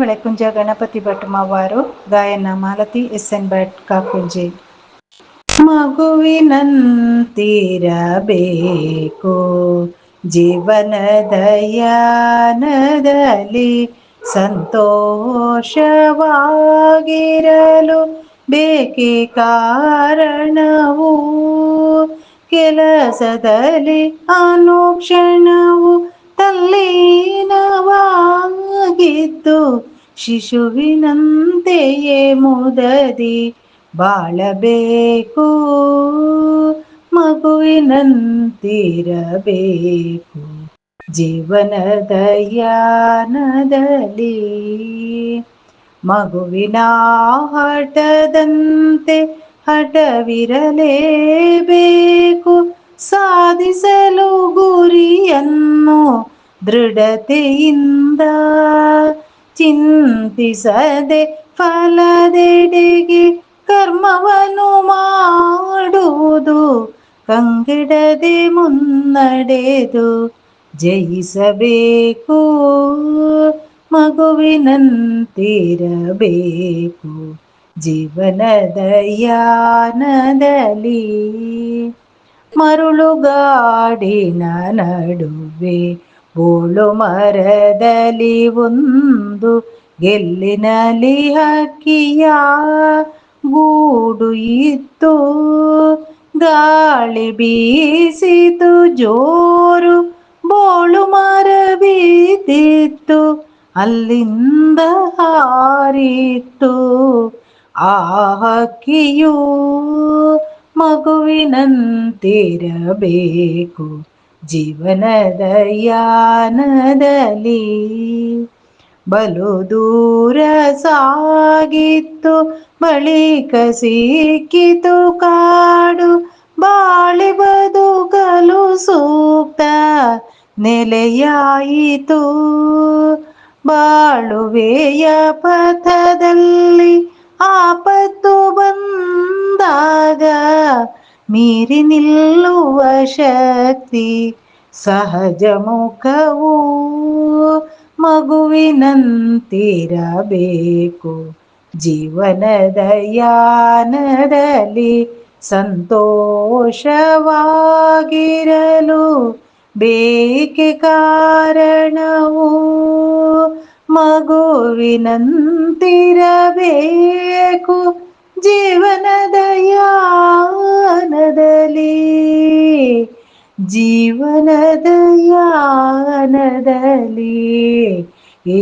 ಬೆಳಕುಂಜ ಗಣಪತಿ ಭಟ್ ಮಾವಾರು, ಗಾಯನ Malathi S N Bhat Kakunji. ಮಗುವಿನಂತಿರಬೇಕು ಜೀವನದಯಾನದಲ್ಲಿ ಸಂತೋಷವಾಗಿರಲು ಬೇಕೆ ಕಾರಣವು? ಕೆಲಸದಲ್ಲಿ ಅನುಕ್ಷಣವು ತಲ್ಲೀನವಾಗಿದ್ದು ಶಿಶುವಿನಂತೆಯೇ ಮುದದಿ ಬಾಳಬೇಕು. ಮಗುವಿನಂತಿರಬೇಕು. ಜೀವನದ ಯಾನದಲ್ಲಿ ಮಗುವಿನ ಹಠದಂತೆ ಹಠವಿರಲೇಬೇಕು. ಸಾಧಿಸ ದೃಢತೆಯಿಂದ ಚಿಂತಿಸದೆ ಫಲದೆಡೆಗೆ ಕರ್ಮವನ್ನು ಮಾಡುವುದು ಕಂಗೆಡದೆ ಮುನ್ನಡೆದು ಜಯಿಸಬೇಕು ಮಗುವಿನಂತಿರಬೇಕು ಜೀವನದ ಯಾನದಲ್ಲಿ ಮರುಳುಗಾಡಿನ ನಡುವೆ ಬೋಳು ಮರದಲ್ಲಿ ಒಂದು ಗೆಲ್ಲಿನಲ್ಲಿ ಹಕ್ಕಿಯ ಗೂಡು ಇತ್ತು. ಗಾಳಿ ಬೀಸಿತು, ಜೋರು ಬೋಳು ಮರ ಬಿದ್ದಿತ್ತು ಅಲ್ಲಿಂದ ಹಾರಿತ್ತು. ಆ ಹಕ್ಕಿಯು ಮಗುವಿನಂತಿರಬೇಕು. ಜೀವನದ ಯಾನದಲ್ಲಿ ಬಲು ದೂರ ಸಾಗಿತ್ತು ಬಳಿಕ ಸಿಕ್ಕಿತು ಕಾಡು, ಬಾಳಿ ಬದುಕಲು ಸೂಕ್ತ ನೆಲೆಯಾಯಿತು. ಬಾಳುವೆಯ ಪಥದಲ್ಲಿ ಆಪತ್ತು ಬಂದಾಗ ಮೀರಿ ನಿಲ್ಲುವ ಶಕ್ತಿ ಸಹಜ ಮುಖವು ಮಗುವಿನಂತಿರಬೇಕು. ಜೀವನದ ಯಾನದಲ್ಲಿ ಸಂತೋಷವಾಗಿರಲು ಬೇಕೆ ಕಾರಣವು ಮಗುವಿನಂತಿರಬೇಕು. ಜೀವನದ ಯಾನದಲ್ಲಿ ಏ